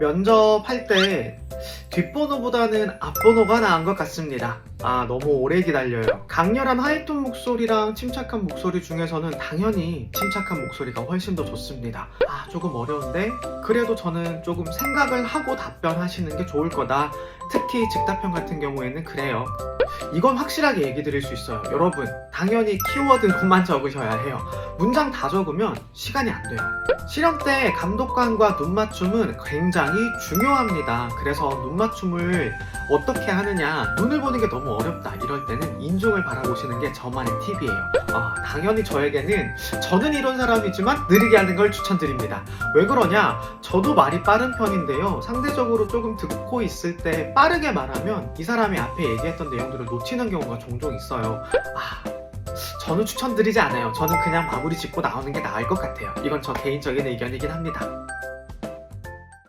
면접할 때 뒷번호보다는 앞번호가 나은 것 같습니다. 아, 너무 오래 기다려요. 강렬한 하이톤 목소리랑 침착한 목소리 중에서는 당연히 침착한 목소리가 훨씬 더 좋습니다. 아, 조금 어려운데? 그래도 저는 조금 생각을 하고 답변하시는 게 좋을 거다. 특히 즉답형 같은 경우에는 그래요. 이건 확실하게 얘기 드릴 수 있어요. 여러분, 당연히 키워드로만 적으셔야 해요. 문장 다 적으면 시간이 안 돼요. 실험 때 감독관과 눈 맞춤은 굉장히 중요합니다. 그래서 눈 맞춤을 어떻게 하느냐, 눈을 보는 게 너무 어렵다. 이럴 때는 인중을 바라보시는 게 저만의 팁이에요. 아, 당연히 저에게는 저는 이런 사람이지만 느리게 하는 걸 추천드립니다. 왜 그러냐? 저도 말이 빠른 편인데요. 상대적으로 조금 듣고 있을 때 빠르게 말하면 이 사람이 앞에 얘기했던 내용들을 놓치는 경우가 종종 있어요. 아, 저는 추천드리지 않아요. 저는 그냥 마무리 짓고 나오는 게 나을 것 같아요. 이건 저 개인적인 의견이긴 합니다.